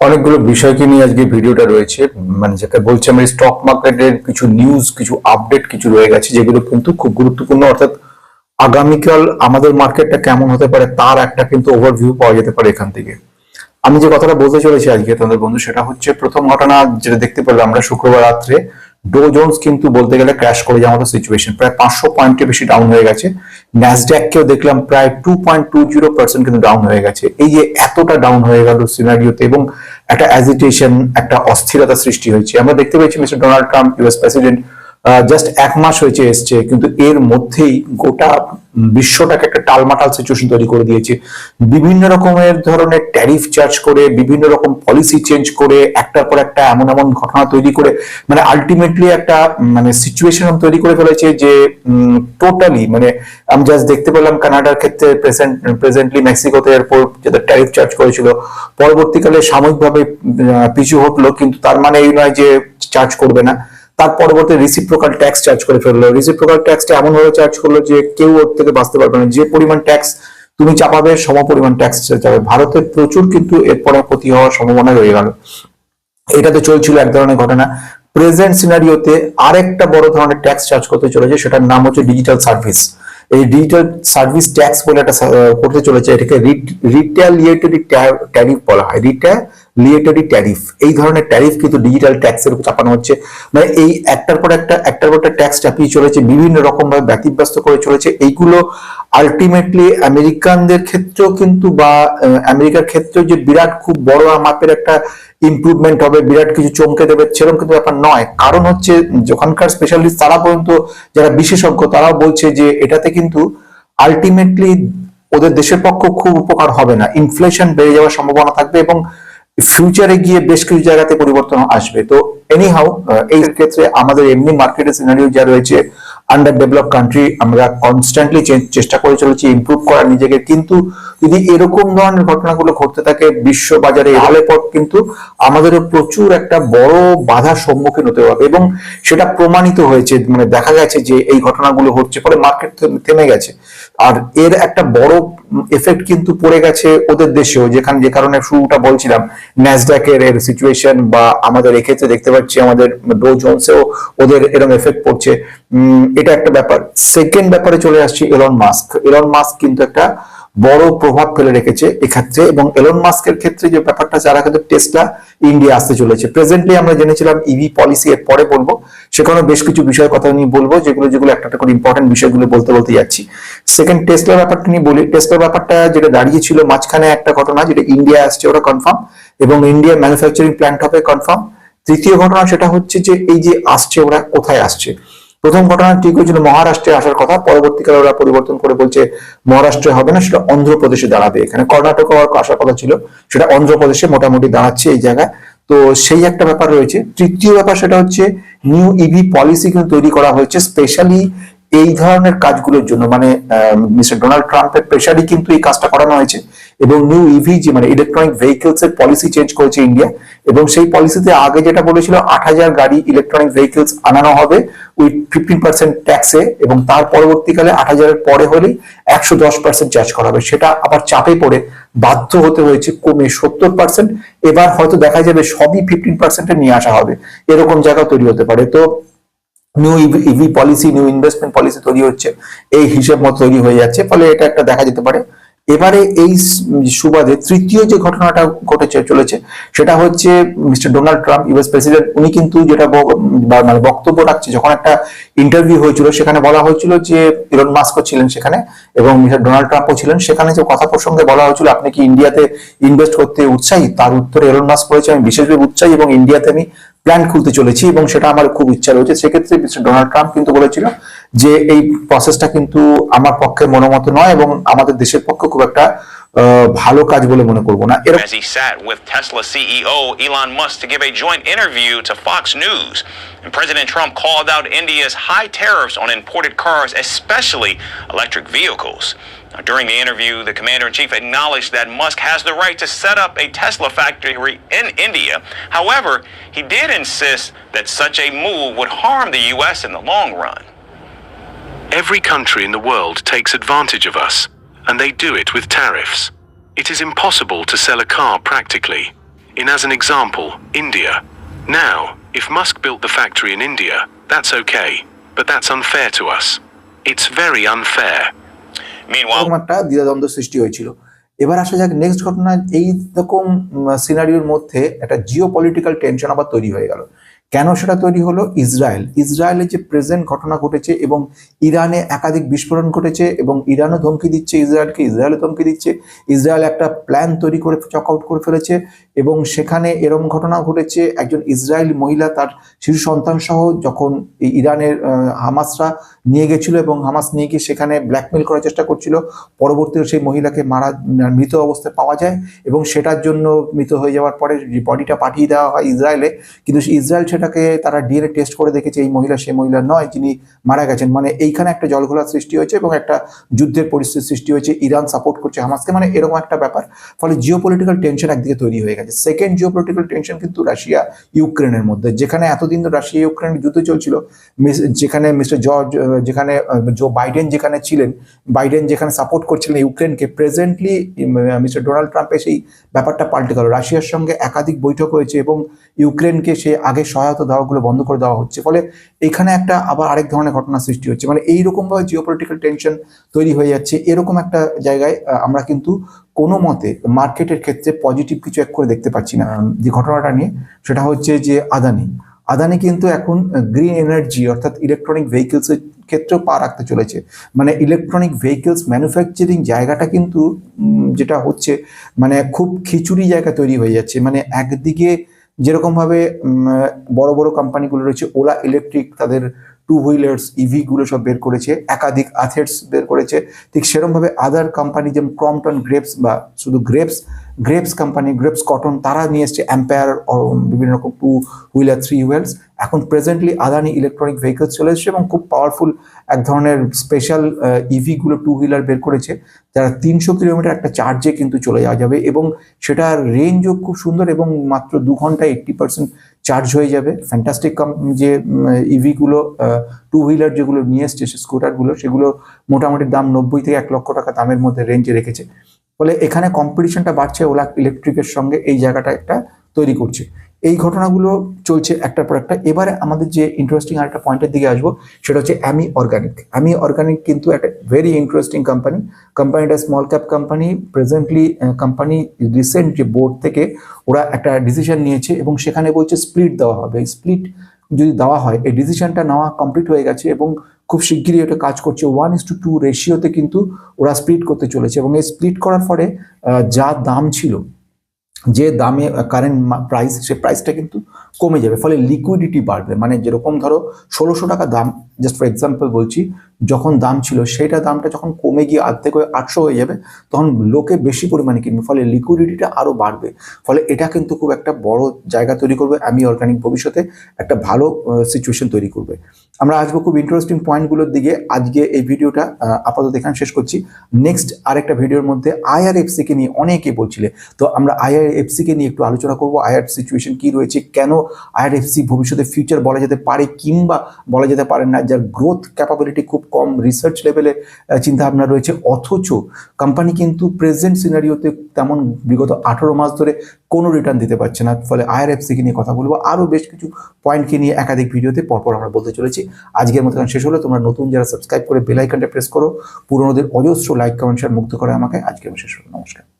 অনেকগুলো বিষয়কে নিয়ে আজকে ভিডিওটা রয়েছে। মানে যাকে বলছি আমি স্টক মার্কেটের কিছু নিউজ কিছু আপডেট কিছু রয়ে গেছে, যেগুলো কিন্তু খুব গুরুত্বপূর্ণ। অর্থাৎ আগামীকাল আমাদের মার্কেটটা কেমন হতে পারে, তার একটা কিন্তু ওভারভিউ পাওয়া যেতে পারে এখান থেকে। আমি যে কথাটা বলতে চলেছি আজকে তোমাদের বন্ধু, সেটা হচ্ছে প্রথম ঘটনা যেটা দেখতে পেলাম আমরা শুক্রবার রাত্রে ডো কিন্তু বলতে গেলে ক্র্যাশ করে যাওয়ার মতো সিচুয়েশন প্রায় পাঁচশো পয়েন্টের বেশি ডাউন হয়ে গেছে। ন্যাসড্যাক কেও দেখলাম প্রায় two point two zero percent কিন্তু ডাউন হয়ে গেছে। এই যে এতটা ডাউন হয়ে গেল সিনারিওতে এবং একটা অ্যাজিটেশন একটা অস্থিরতা সৃষ্টি হয়েছে। আমরা দেখতে পেয়েছি mister Donald Trump US president just এক মাস হয়েছে এসছে, কিন্তু এর মধ্যেই গোটা বিশ্বটাকে একটা টালমাটাল সিচুয়েশন তৈরি করে দিয়েছে। বিভিন্ন রকমের ধরনের ট্যারিফ চার্জ করে, বিভিন্ন রকম পলিসি চেঞ্জ করে, একটার পর একটা এমন এমন ঘটনা তৈরি করে মানে আলটিমেটলি একটা মানে সিচুয়েশন তৈরি করে ফেলেছে যে টোটালি মানে আমি জাস্ট দেখতে পেলাম কানাডার ক্ষেত্রে প্রেজেন্ট প্রেজেন্টলি মেক্সিকোতে এরপর যাদের ট্যারিফ চার্জ করেছিল, পরবর্তীকালে সাময়িকভাবে পিছু হটলো, কিন্তু তার মানে এই নয় যে চার্জ করবে না। তার পরবর্তী রিসিপ্রোকাল ট্যাক্স চার্জ করে ফেলল। রিসিপ্রোকাল ট্যাক্সটা এমন ভাবে চার্জ করল যে কেউ ওর থেকে বাঁচতে পারবে না। যে পরিমাণ ট্যাক্স তুমি চাপাবে, সম পরিমাণ ট্যাক্স চাপাবে। ভারতে প্রচুর কিন্তু এরপরে ক্ষতি হওয়ার সম্ভাবনা রয়ে গেল। এটাতে চলছিল এক ধরনের ঘটনা। প্রেজেন্ট সিনারিওতে আরেকটা বড় ধরনের ট্যাক্স চার্জ করতে চলেছে, সেটার নাম হচ্ছে ডিজিটাল সার্ভিস এই ডিজিটাল সার্ভিস ট্যাক্স বলে একটা করতে চলেছে। এটাকে রিটালিয়েটরি ট্যারিফ বলা হয়। রিটালিয়েটরি ট্যারিফ এই ধরনের ট্যারিফ কিন্তু ডিজিটাল ট্যাক্সের উপর চাপানো হচ্ছে। মানে এই একটার পর একটা, একটার পর একটা ট্যাক্স চাপিয়ে চলেছে, বিভিন্ন রকম ভাবে ব্যতিব্যস্ত করে চলেছে। এইগুলো আলটিমেটলি আমেরিকানদের ক্ষেত্রেও কিন্তু বা আমেরিকার ক্ষেত্রেও যে বিরাট খুব বড় মাপের একটা ইমপ্রুভমেন্ট হবে, বিরাট কিছু চমকে দেবে, সেরকম কিন্তু ব্যাপার নয়। কারণ হচ্ছে যখনকার স্পেশালিস্ট তারা পর্যন্ত যারা বিশেষজ্ঞ, তারাও বলছে যে এটাতে কিন্তু আলটিমেটলি ওদের দেশের পক্ষ খুব উপকার হবে না। ইনফ্লেশন বেড়ে যাওয়ার সম্ভাবনা থাকবে এবং ফিউচারে গিয়ে বেশ কিছু জায়গাতে পরিবর্তন আসবে। তো এনিহাউ এই ক্ষেত্রে আমাদের এমনি মার্কেটের সিনারিও যা রয়েছে আন্ডার ডেভেলপ কান্ট্রি আমরা কনস্ট্যান্টলি চেষ্টা করে চলেছি ইমপ্রুভ করার নিজেকে। কিন্তু যদি এরকম ধরনের ঘটনাগুলো ঘটতে থাকে বিশ্ব বাজারে এহলে পর কিন্তু আমাদেরও প্রচুর একটা বড় বাধার সম্মুখীন হতে হবে এবং সেটা প্রমাণিত হয়েছে মানে দেখা গেছে যে এই ঘটনাগুলো হচ্ছে ফলে মার্কেট থেমে গেছে। আর এর একটা বড় এফেক্ট কিন্তু পড়ে গেছে ওদের দেশেও। যেখানে, যে কারণে শুরুটা বলছিলাম ন্যাসডাকের এর সিচুয়েশন বা আমাদের এক্ষেত্রে দেখতে পাচ্ছি আমাদের ডো জোনসেও ওদের এরকম এফেক্ট পড়ছে। এটা একটা ব্যাপার। সেকেন্ড ব্যাপারে চলে আসছি এলন মাস্ক এলন মাস্ক কিন্তু একটা বড় প্রভাব ফেলে রেখেছে এক্ষেত্রে এবং এলন মাস্কের ক্ষেত্রে যে ব্যাপারটা, যারা কিন্তু টেসলা ইন্ডিয়া আসতে চলেছে। প্রেজেন্টলি আমরা জেনেছিলাম ইভি পলিসি এর পরে বলব। সেখানে বেশ কিছু বিষয়ের কথা নিয়ে বলব, যেগুলো যেগুলো একটা করে ইম্পর্টেন্ট বিষয়গুলো বলতে বলতে যাচ্ছি। সেকেন্ড টেসলার ব্যাপারটা নিয়ে বলি। টেসলার ব্যাপারটা যেটা দাঁড়িয়েছিল মাঝখানে একটা ঘটনা, যেটা ইন্ডিয়া আসছে, ওটা কনফার্ম এবং ইন্ডিয়া ম্যানুফ্যাকচারিং প্ল্যান্ট হবে কনফার্ম তৃতীয় ঘটনা সেটা হচ্ছে যে, এই যে আসছে, ওরা কোথায় আসছে? প্রথম ঘটনা ঠিক হয়েছিল মহারাষ্ট্রে আসার কথা, পরবর্তীকালে ওরা পরিবর্তন করে বলছে মহারাষ্ট্রে হবে না, সেটা অন্ধ্রপ্রদেশে দাঁড়াবে। এখানে কর্ণাটক আসার কথা ছিল, সেটা অন্ধ্রপ্রদেশে মোটামুটি দাঁড়াচ্ছে এই জায়গায়। তো সেই একটা ব্যাপার রয়েছে। তৃতীয় ব্যাপার সেটা হচ্ছে নিউ ইভি পলিসি কিন্তু তৈরি করা হয়েছে স্পেশালি এই ধরনের কাজগুলোর জন্য মানে মিস্টার ডোনাল্ড ট্রাম্পের প্রেশারই কিন্তু এই কাজটা করানো হয়েছে। এবং নিউ ইভি যে মানে ইলেকট্রনিক ভেহিকলস এর পলিসি চেঞ্জ করেছে ইন্ডিয়া এবং সেই পলিসিতে আগে যেটা বলেছিল, আট হাজার গাড়ি ইলেকট্রনিক ভেহিকেলস আনানো হবে উইথ ফিফটিন পার্সেন্ট ট্যাক্সে এবং তার পরবর্তীকালে আট হাজারের পরে হলেই একশো দশ পার্সেন্ট চার্জ করা হবে। সেটা আবার চাপে পড়ে বাধ্য হতে হয়েছে, কমে সত্তর পার্সেন্ট এবার হয়তো দেখা যাবে সবই ফিফটিন পার্সেন্টে নিয়ে আসা হবে। এরকম জায়গা তৈরি হতে পারে। তো new EV policy new investment policy তৈরি হচ্ছে। এই হিসেব মতো তৈরি হয়ে যাচ্ছে। ফলে এটা একটা দেখা যেতে পারে। এবারে এই সুবাদে তৃতীয় যে ঘটনাটা ঘটেছে, চলেছে, সেটা হচ্ছে mister Donald Trump, US president, উনি কিন্তু যেটা মানে বক্তব্য রাখছে, যখন একটা ইন্টারভিউ হয়েছিল, সেখানে বলা হয়েছিল যে ইলন মাস্কও ছিলেন সেখানে এবং মিস্টার ডোনাল্ড ট্রাম্পও ছিলেন, সেখানে যে কথা প্রসঙ্গে বলা হয়েছিল, আপনি কি ইন্ডিয়াতে ইনভেস্ট করতে উৎসাহী? তার উত্তরে এলন মাস্ক বলেছে, আমি বিশেষভাবে উৎসাহী এবং ইন্ডিয়াতে আমি প্ল্যান খুলতে চলেছি এবং সেটা আমার খুব ইচ্ছা রয়েছে। সেক্ষেত্রে মিস্টার ডোনাল্ড ট্রাম্প কিন্তু বলেছিল যে এই প্রসেসটা কিন্তু আমার পক্ষে মনোমত নয় এবং আমাদের দেশের পক্ষে খুব একটা আহ, ভালো কাজ বলে মনে করবো না এরকম as he sat with Tesla CEO Elon Musk to give a joint interview to Fox News. And President Trump called out India's high tariffs on imported cars, especially electric vehicles. Now, during the interview, the commander in chief acknowledged that Musk has the right to set up a Tesla factory in India. However, he did insist that such a move would harm the U.S. in the long run. Every country in the world takes advantage of us, and they do it with tariffs. It is impossible to sell a car practically. in, as an example, India. Now, if Musk built the factory in India, that's okay, but that's unfair to us. It's very unfair. Meanwhile, এরকম একটা দ্বিধাদ্বন্দ্ব সৃষ্টি হয়েছিল এবার আসা যাক next ঘটনা এই রকম সিনারিওর মধ্যে একটা জিও পলিটিক্যাল টেনশন আবার তৈরি হয়ে গেল কেন সেটা তৈরি হলো? ইসরায়েল। ইসরায়েলের যে প্রেজেন্ট ঘটনা ঘটেছে এবং ইরানে একাধিক বিস্ফোরণ ঘটেছে এবং ইরানও ধমকি দিচ্ছে ইসরায়েলকে, ইসরায়েলও ধমকি দিচ্ছে। ইসরায়েল একটা প্ল্যান তৈরি করে চক আউট করে ফেলেছে এবং সেখানে এরকম ঘটনা ঘটেছে। একজন ইসরায়েলি মহিলা তার শিশু সন্তান সহ যখন ইরানের হামাসরা নিয়ে গেছিল এবং হামাস নিয়ে গিয়ে সেখানে ব্ল্যাকমেল করার চেষ্টা করছিল, পরবর্তীতে সেই মহিলাকে মারা, মৃত অবস্থায় পাওয়া যায় এবং সেটার জন্য মৃত হয়ে যাওয়ার পরে বডিটা পাঠিয়ে দেওয়া হয় ইসরায়েলে, কিন্তু ইসরায়েল সেটাকে তারা ডিএনএ টেস্ট করে দেখেছে এই মহিলা, সেই মহিলা নয়, যিনি মারা গেছেন। মানে এইখানে একটা জলঘোলা সৃষ্টি হয়েছে এবং একটা যুদ্ধের পরিস্থিতি সৃষ্টি হয়েছে। ইরান সাপোর্ট করছে হামাসকে। মানে এরকম একটা ব্যাপার। ফলে জিও পলিটিক্যাল টেনশন একদিকে তৈরি হয়ে গেছে। সেকেন্ড জিও পলিটিক্যাল টেনশন কিন্তু রাশিয়া, ইউক্রেনের মধ্যে। যেখানে এতদিন রাশিয়া ইউক্রেনের যুদ্ধ চলছিল যেখানে মিস্টার জর্জ যেখানে জো বাইডেন যেখানে ছিলেন, বাইডেন যেখানে সাপোর্ট করছিলেন ইউক্রেনকে প্রেজেন্টলি মিস্টার ডোনাল্ড ট্রাম্প সেই ব্যাপারটা পাল্টে গেল। রাশিয়ার সঙ্গে একাধিক বৈঠক হয়েছে এবং ইউক্রেনকে সে আগে সহায়তা দেওয়াগুলো বন্ধ করে দেওয়া হচ্ছে। ফলে এখানে একটা আবার আরেক ধরনের ঘটনা সৃষ্টি হচ্ছে। মানে এইরকমভাবে জিও পলিটিক্যাল টেনশন তৈরি হয়ে যাচ্ছে। এরকম একটা জায়গায় আমরা কিন্তু কোনো মতে মার্কেটের ক্ষেত্রে পজিটিভ কিছু এক করে দেখতে পাচ্ছি না। যে ঘটনাটা নিয়ে, সেটা হচ্ছে যে আদানি। আদানি কিন্তু এখন গ্রিন এনার্জি অর্থাৎ ইলেকট্রনিক ভেহিকেলসের ক্ষেত্রেও পা রাখতে চলেছে। মানে ইলেকট্রনিক ভেহিকেলস ম্যানুফ্যাকচারিং জায়গাটা কিন্তু যেটা হচ্ছে মানে খুব খিচুড়ি জায়গা তৈরি হয়ে যাচ্ছে। মানে একদিকে যেরকমভাবে বড় বড় কোম্পানিগুলো রয়েছে ওলা ইলেকট্রিক তাদের টু হুইলার্স ইভিগুলো সব বের করেছে, একাধিক আথেটস বের করেছে, ঠিক সেরকমভাবে আদার কোম্পানি যেমন ক্রমটন গ্রেপস বা শুধু Greaves Greaves company Greaves cotton তারা নিয়ে এসছে অ্যাম্পায়ার বিভিন্ন রকম টু হুইলার থ্রি হুইলার্স এখন প্রেজেন্টলি আদানি ইলেকট্রনিক ভেহিকলস চলে এসছে এবং খুব পাওয়ারফুল এক ধরনের স্পেশাল ইভিগুলো টু হুইলার বের করেছে। যারা তিনশো কিলোমিটার একটা চার্জে কিন্তু চলে যাওয়া যাবে এবং সেটার রেঞ্জও খুব সুন্দর এবং মাত্র দু ঘন্টায় এইট্টি পার্সেন্ট চার্জ হয়ে যাবে। ফ্যান্টাস্টিক যে ইভিগুলো টু হুইলার যেগুলো নিয়ে এসছে স্কুটারগুলো সেগুলো মোটামুটি দাম নব্বই থেকে এক লক্ষ টাকা দামের মধ্যে রেঞ্জে রেখেছে। ফলে এখানে কম্পিটিশনটা বাড়ছে ওলা ইলেকট্রিকের সঙ্গে এই জায়গাটা একটা তৈরি করছে। এই ঘটনাগুলো চলছে একটার পর একটা। এবারে আমাদের যে ইন্টারেস্টিং আর একটা পয়েন্টের দিকে আসব, সেটা হচ্ছে অ্যামি অর্গানিক অ্যামি অর্গানিক কিন্তু একটা ভেরি ইন্টারেস্টিং কোম্পানি কোম্পানিটা small cap company presently company recent যে বোর্ড থেকে ওরা একটা ডিসিশন নিয়েছে এবং সেখানে বলছে স্প্লিট দেওয়া হবে। স্প্লিট যদি দেওয়া হয়, এই ডিসিশনটা নেওয়া কমপ্লিট হয়ে গেছে এবং খুব শিগগিরই এটা কাজ করছে। ওয়ান ইস টু টু রেশিওতে কিন্তু ওরা স্প্লিট করতে চলেছে এবং এই স্প্লিট করার ফলে যা দাম ছিল, যে দামে কারেন্ট প্রাইস সে প্রাইসটা কিন্তু কমে যাবে। ফলে লিকুইডিটি বাড়বে। মানে যেরকম ধরো ষোলোশো টাকা দাম জাস্ট ফর এক্সাম্পল বলছি, যখন দাম ছিল সেটা দামটা যখন কমে গিয়ে আর্ধেক হয়ে আটশো হয়ে যাবে, তখন লোকে বেশি পরিমাণে কিনবে, ফলে লিকুইডিটিটা আরও বাড়বে। ফলে এটা কিন্তু খুব একটা বড় জায়গা তৈরি করবে, আমি অর্গানিক ভবিষ্যতে একটা ভালো সিচুয়েশন তৈরি করবে। আমরা আসব খুব ইন্টারেস্টিং পয়েন্টগুলোর দিকে। আজকে এই ভিডিওটা আপাতত এখানে শেষ করছি। নেক্সট আরেকটা ভিডিওর মধ্যে আইআরএফসি কে নিয়ে অনেকে বলছিলে। তো আমরা আইআরএফসি কে নিয়ে একটু আলোচনা করব আইআর সিচুয়েশন কি রয়েছে, কেন আইআরএফসি ভবিষ্যতে ফিউচার বলা যেতে পারে কিংবা বলা যেতে পারে না। যার গ্রোথ ক্যাপাবিলিটি খুব কম রিসার্চ লেভেলে চিন্তাভাবনা রয়েছে। অথচ কোম্পানি কিন্তু প্রেজেন্ট সিনারিওতে তেমন বিগত আঠারো মাস ধরে কোনো রিটার্ন দিতে পারছে না। ফলে আইআরএফসি কে নিয়ে কথা বলব। আরও বেশ কিছু পয়েন্টকে নিয়ে একাধিক ভিডিওতে পরপর আমরা বলতে চলেছি। আজকের মতো শেষ হলো। তোমরা নতুন যারা সাবস্ক্রাইব করে বেল আইকনটা প্রেস করো, পুরোনোদের অজস্র লাইক কমেন্ট শেয়ার মুক্ত করে আমাকে। আজকের শেষ হলো। নমস্কার।